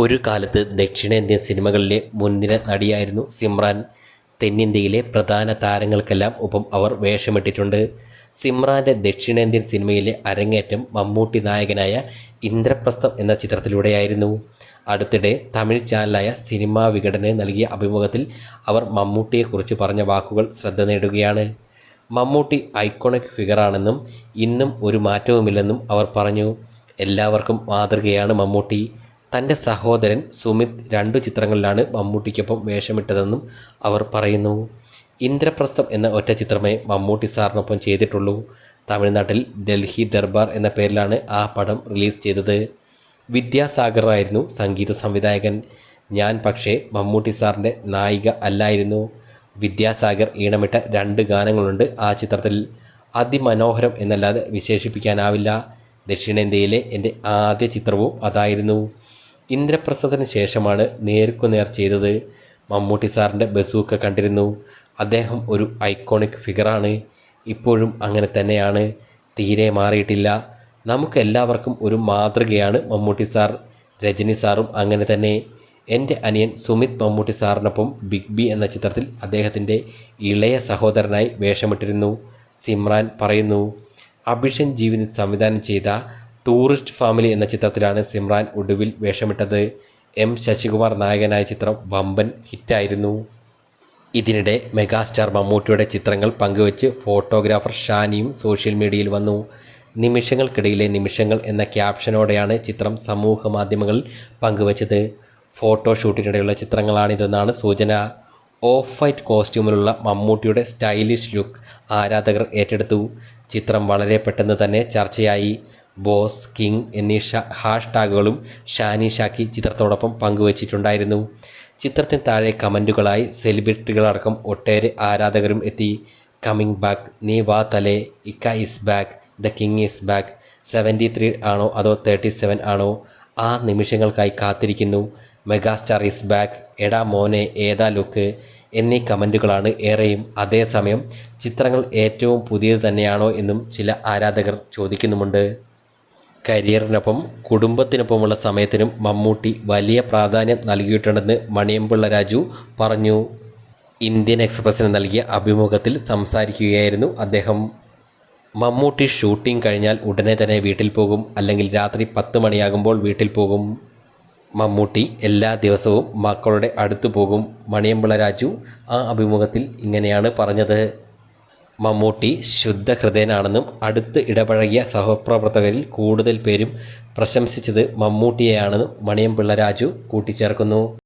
ഒരു കാലത്ത് ദക്ഷിണേന്ത്യൻ സിനിമകളിലെ മുൻനിര നടിയായിരുന്നു സിമ്രാൻ. തെന്നിന്ത്യയിലെ പ്രധാന താരങ്ങൾക്കെല്ലാം ഒപ്പം അവർ വേഷമിട്ടിട്ടുണ്ട്. സിമ്രാന്റെ ദക്ഷിണേന്ത്യൻ സിനിമയിലെ അരങ്ങേറ്റം മമ്മൂട്ടി നായകനായ ഇന്ദ്രപ്രസ്ഥം എന്ന ചിത്രത്തിലൂടെയായിരുന്നു. അടുത്തിടെ തമിഴ് ചാനലായ സിനിമാ വിഘടന നൽകിയ അഭിമുഖത്തിൽ അവർ മമ്മൂട്ടിയെക്കുറിച്ച് പറഞ്ഞ വാക്കുകൾ ശ്രദ്ധ നേടുകയാണ്. മമ്മൂട്ടി ഐക്കോണിക് ഫിഗറാണെന്നും ഇന്നും ഒരു മാറ്റവുമില്ലെന്നും അവർ പറഞ്ഞു. എല്ലാവർക്കും മാതൃകയാണ് മമ്മൂട്ടി. തന്റെ സഹോദരൻ സുമിത് രണ്ടു ചിത്രങ്ങളിലാണ് മമ്മൂട്ടിക്കൊപ്പം വേഷമിട്ടതെന്നും അവർ പറയുന്നു. ഇന്ദ്രപ്രസ്ഥം എന്ന ഒറ്റ ചിത്രമേ മമ്മൂട്ടി സാറിനൊപ്പം ചെയ്തിട്ടുള്ളൂ. തമിഴ്നാട്ടിൽ ഡൽഹി ദർബാർ എന്ന പേരിലാണ് ആ പടം റിലീസ് ചെയ്തത്. വിദ്യാസാഗറായിരുന്നു സംഗീത സംവിധായകൻ. ഞാൻ പക്ഷേ മമ്മൂട്ടി സാറിന്റെ നായിക അല്ലായിരുന്നു. വിദ്യാസാഗർ ഈണമിട്ട രണ്ട് ഗാനങ്ങളുണ്ട് ആ ചിത്രത്തിൽ. അതിമനോഹരം എന്നല്ലാതെ വിശേഷിപ്പിക്കാനാവില്ല. ദക്ഷിണേന്ത്യയിലെ എന്റെ ആദ്യ ചിത്രവും അതായിരുന്നു. ഇന്ദ്രപ്രസ്ഥത്തിന് ശേഷമാണ് നേർക്കുനേർ ചെയ്തത്. മമ്മൂട്ടി സാറിന്റെ ബസൂക്ക കണ്ടിരുന്നു. അദ്ദേഹം ഒരു ഐക്കോണിക് ഫിഗറാണ്. ഇപ്പോഴും അങ്ങനെ തന്നെയാണ്. തീരെ മാറിയിട്ടില്ല. നമുക്കെല്ലാവർക്കും ഒരു മാതൃകയാണ് മമ്മൂട്ടി സാർ. രജനി സാറും അങ്ങനെ തന്നെ. എന്റെ അനിയൻ സുമിത് മമ്മൂട്ടി സാറിനൊപ്പം ബിഗ് ബി എന്ന ചിത്രത്തിൽ അദ്ദേഹത്തിന്റെ ഇളയ സഹോദരനായി വേഷമിട്ടിരുന്നു. സിമ്രാൻ പറയുന്നു. അഭിഷൻ ജീവനിത് സംവിധാനം ചെയ്ത ടൂറിസ്റ്റ് ഫാമിലി എന്ന ചിത്രത്തിലാണ് സിമ്രാൻ ഒടുവിൽ വേഷമിട്ടത്. എം ശശികുമാർ നായകനായ ചിത്രം വമ്പൻ ഹിറ്റായിരുന്നു. ഇതിനിടെ മെഗാസ്റ്റാർ മമ്മൂട്ടിയുടെ ചിത്രങ്ങൾ പങ്കുവച്ച് ഫോട്ടോഗ്രാഫർ ഷാനിയും സോഷ്യൽ മീഡിയയിൽ വന്നു. നിമിഷങ്ങൾക്കിടയിലെ നിമിഷങ്ങൾ എന്ന ക്യാപ്ഷനോടെയാണ് ചിത്രം സമൂഹ മാധ്യമങ്ങളിൽ പങ്കുവച്ചത്. ഫോട്ടോഷൂട്ടിനിടെയുള്ള ചിത്രങ്ങളാണിതെന്നാണ് സൂചന. ഓഫ് വൈറ്റ് കോസ്റ്റ്യൂമിലുള്ള മമ്മൂട്ടിയുടെ സ്റ്റൈലിഷ് ലുക്ക് ആരാധകർ ഏറ്റെടുത്തു. ചിത്രം വളരെ പെട്ടെന്ന് തന്നെ ചർച്ചയായി. ബോസ്, കിങ് എന്നീ ഹാഷ് ടാഗുകളും ഷാനി ഷാക്കി ചിത്രത്തോടൊപ്പം പങ്കുവച്ചിട്ടുണ്ടായിരുന്നു. ചിത്രത്തിന് താഴെ കമന്റുകളായി സെലിബ്രിറ്റികളടക്കം ഒട്ടേറെ ആരാധകരും എത്തി. കമ്മിങ് ബാക്ക്, നീ വാ തലേ, ഇക്ക is back, the king is back, seventy three ആണോ അതോ തേർട്ടി സെവൻ ആണോ, ആ നിമിഷങ്ങൾക്കായി കാത്തിരിക്കുന്നു, മെഗാസ്റ്റാർ ഈസ് ബാക്ക്, എടാ മോനെ ഏതാ ലുക്ക് എന്നീ കമന്റുകളാണ് ഏറെയും. അതേസമയം ചിത്രങ്ങൾ ഏറ്റവും പുതിയത് തന്നെയാണോ എന്നും ചില ആരാധകർ ചോദിക്കുന്നുമുണ്ട്. കരിയറിനൊപ്പം കുടുംബത്തിനൊപ്പമുള്ള സമയത്തിനും മമ്മൂട്ടി വലിയ പ്രാധാന്യം നൽകിയിട്ടുണ്ടെന്ന് മണിയമ്പിള്ള രാജു പറഞ്ഞു. ഇന്ത്യൻ എക്സ്പ്രസിന് നൽകിയ അഭിമുഖത്തിൽ സംസാരിക്കുകയായിരുന്നു അദ്ദേഹം. മമ്മൂട്ടി ഷൂട്ടിംഗ് കഴിഞ്ഞാൽ ഉടനെ തന്നെ വീട്ടിൽ പോകും. അല്ലെങ്കിൽ രാത്രി പത്ത് മണിയാകുമ്പോൾ വീട്ടിൽ പോകും. മമ്മൂട്ടി എല്ലാ ദിവസവും മക്കളുടെ അടുത്ത് പോകും. മണിയമ്പിള രാജു ആ അഭിമുഖത്തിൽ ഇങ്ങനെയാണ് പറഞ്ഞത്. മമ്മൂട്ടി ശുദ്ധ ഹൃദയനാണെന്നും അടുത്ത് ഇടപഴകിയ സഹപ്രവർത്തകരിൽ കൂടുതൽ പേരും പ്രശംസിച്ചത് മമ്മൂട്ടിയെയാണെന്നും മണിയമ്പിള്ള രാജു കൂട്ടിച്ചേർക്കുന്നു.